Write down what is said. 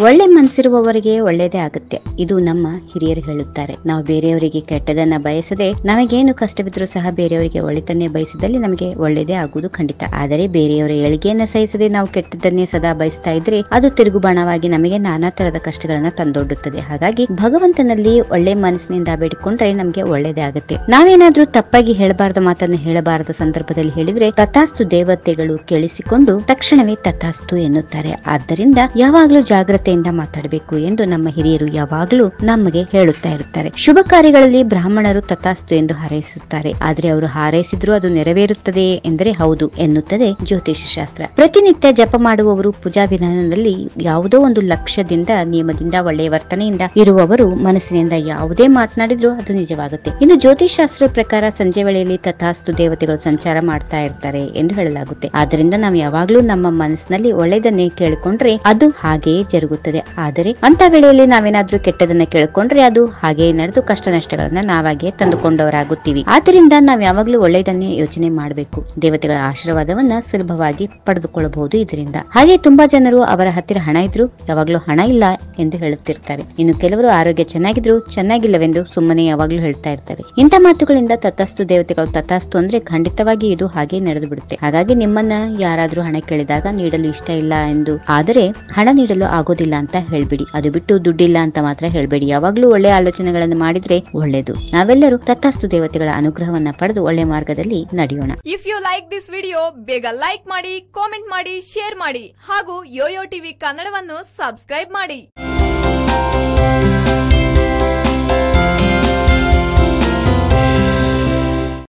ಒಳ್ಳೆ ಮನಸ್ಸಿರುವವರಿಗೆ ಒಳ್ಳೇದೇ ಆಗುತ್ತೆ. ಇದು ನಮ್ಮ ಹಿರಿಯರು ಹೇಳುತ್ತಾರೆ. ನಾವು ಬೇರೆಯವರಿಗೆ ಕೆಟ್ಟದನ್ನ ಬಯಸದೆ ನಮಗೇನು ಕಷ್ಟವಿದ್ರೂ ಸಹ ಬೇರೆಯವರಿಗೆ ಒಳಿತನ್ನೇ ಬಯಸಿದಲ್ಲಿ ನಮಗೆ ಒಳ್ಳೇದೇ ಆಗುವುದು ಖಂಡಿತ. ಆದರೆ ಬೇರೆಯವರ ಏಳಿಗೆಯನ್ನ ಸಹಿಸದೆ ನಾವು ಕೆಟ್ಟದನ್ನೇ ಸದಾ ಬಯಸ್ತಾ ಇದ್ರೆ ಅದು ತಿರುಗುಬಾಣವಾಗಿ ನಮಗೆ ನಾನಾ ತರದ ಕಷ್ಟಗಳನ್ನ ತಂದೊಡ್ಡುತ್ತದೆ. ಹಾಗಾಗಿ ಭಗವಂತನಲ್ಲಿ ಒಳ್ಳೆ ಮನಸ್ಸಿನಿಂದ ಬೇಡಿಕೊಂಡ್ರೆ ನಮಗೆ ಒಳ್ಳೇದೇ ಆಗುತ್ತೆ. ನಾವೇನಾದ್ರೂ ತಪ್ಪಾಗಿ ಹೇಳಬಾರದ ಮಾತನ್ನು ಹೇಳಬಾರದ ಸಂದರ್ಭದಲ್ಲಿ ಹೇಳಿದ್ರೆ ತಥಾಸ್ತು ದೇವತೆಗಳು ಕೇಳಿಸಿಕೊಂಡು ತಕ್ಷಣವೇ ತಥಾಸ್ತು ಎನ್ನುತ್ತಾರೆ. ಆದ್ದರಿಂದ ಯಾವಾಗಲೂ ಜಾಗ್ರತೆಯಿಂದ ಮಾತಾಡಬೇಕು ಎಂದು ನಮ್ಮ ಹಿರಿಯರು ಯಾವಾಗಲೂ ನಮಗೆ ಹೇಳುತ್ತಾ ಇರುತ್ತಾರೆ. ಶುಭ ಕಾರ್ಯಗಳಲ್ಲಿ ಬ್ರಾಹ್ಮಣರು ತಥಾಸ್ತು ಎಂದು ಹಾರೈಸುತ್ತಾರೆ. ಆದರೆ ಅವರು ಹಾರೈಸಿದ್ರು ಅದು ನೆರವೇರುತ್ತದೆ ಎಂದರೆ ಹೌದು ಎನ್ನುತ್ತದೆ ಜ್ಯೋತಿಷ್ಯ ಶಾಸ್ತ್ರ. ಪ್ರತಿನಿತ್ಯ ಜಪ ಮಾಡುವವರು ಪೂಜಾ ವಿಧಾನದಲ್ಲಿ ಯಾವುದೋ ಒಂದು ಲಕ್ಷ್ಯದಿಂದ, ನಿಯಮದಿಂದ, ಒಳ್ಳೆಯ ವರ್ತನೆಯಿಂದ ಇರುವವರು ಮನಸ್ಸಿನಿಂದ ಯಾವುದೇ ಮಾತನಾಡಿದ್ರು ಅದು ನಿಜವಾಗುತ್ತೆ. ಇನ್ನು ಜ್ಯೋತಿಷ್ ಶಾಸ್ತ್ರ ಪ್ರಕಾರ ಸಂಜೆ ವೇಳೆಯಲ್ಲಿ ತಥಾಸ್ತು ದೇವತೆಗಳು ಸಂಚಾರ ಮಾಡ್ತಾ ಇರ್ತಾರೆ ಎಂದು ಹೇಳಲಾಗುತ್ತೆ. ಆದ್ದರಿಂದ ನಾವು ಯಾವಾಗಲೂ ನಮ್ಮ ಮನಸ್ಸಿನಲ್ಲಿ ಒಳ್ಳೆಯದನ್ನೇ ಕೇಳಿಕೊಂಡ್ರೆ ಅದು ಹಾಗೆಯೇ ಜರುಗುತ್ತದೆ ಆದರೆ ಅಂತ ವೇಳೆಯಲ್ಲಿ ನಾವೇನಾದ್ರೂ ಕೆಟ್ಟದನ್ನ ಕೇಳಿಕೊಂಡ್ರೆ ಅದು ಹಾಗೆ ನಡೆದು ಕಷ್ಟ ನಷ್ಟಗಳನ್ನ ನಾವಾಗೆ ತಂದುಕೊಂಡವರಾಗುತ್ತೀವಿ. ಆದ್ದರಿಂದ ನಾವು ಯಾವಾಗಲೂ ಒಳ್ಳೆಯದನ್ನೇ ಯೋಚನೆ ಮಾಡಬೇಕು. ದೇವತೆಗಳ ಆಶೀರ್ವಾದವನ್ನ ಸುಲಭವಾಗಿ ಪಡೆದುಕೊಳ್ಳಬಹುದು ಇದರಿಂದ. ಹಾಗೆ ತುಂಬಾ ಜನರು ಅವರ ಹತ್ತಿರ ಹಣ ಇದ್ರು ಯಾವಾಗಲೂ ಹಣ ಇಲ್ಲ ಎಂದು ಹೇಳುತ್ತಿರ್ತಾರೆ. ಇನ್ನು ಕೆಲವರು ಆರೋಗ್ಯ ಚೆನ್ನಾಗಿದ್ರು ಚೆನ್ನಾಗಿಲ್ಲವೆಂದು ಸುಮ್ಮನೆ ಯಾವಾಗ್ಲೂ ಹೇಳ್ತಾ ಇರ್ತಾರೆ. ಇಂಥ ಮಾತುಗಳಿಂದ ತತಸ್ತು ದೇವತೆಗಳು, ತಥಾಸ್ತು ಅಂದ್ರೆ ಖಂಡಿತವಾಗಿ ಇದು ಹಾಗೆ ನಡೆದು ಬಿಡುತ್ತೆ. ಹಾಗಾಗಿ ನಿಮ್ಮನ್ನ ಯಾರಾದ್ರೂ ಹಣ ಕೇಳಿದಾಗ ನೀಡಲು ಇಷ್ಟ ಇಲ್ಲ ಎಂದು. ಆದರೆ ಹಣ ನೀಡಲು ಆಗೋದಿಲ್ಲ ಅಂತ ಹೇಳ್ಬಿಡಿ. ಅದು ಬಿಟ್ಟು ದುಡ್ಡಿಲ್ಲ ಅಂತ ಮಾತ್ರ ಹೇಳ್ಬೇಡಿ. ಯಾವಾಗಲೂ ಒಳ್ಳೆ ಆಲೋಚನೆಗಳನ್ನು ಮಾಡಿದ್ರೆ ಒಳ್ಳೇದು. ನಾವೆಲ್ಲರೂ ತತ್ತಾಸ್ತು ದೇವತೆಗಳ ಅನುಗ್ರಹವನ್ನ ಪಡೆದು ಒಳ್ಳೆ ಮಾರ್ಗದಲ್ಲಿ ನಡೆಯೋಣ. If you like this video ಬೇಗ ಲೈಕ್ ಮಾಡಿ ಕಾಮೆಂಟ್ ಮಾಡಿ ಶೇರ್ ಮಾಡಿ ಹಾಗೂ ಯೋಯೋ ಟಿವಿ ಕನ್ನಡವನ್ನು ಸಬ್ಸ್ಕ್ರೈಬ್ ಮಾಡಿ.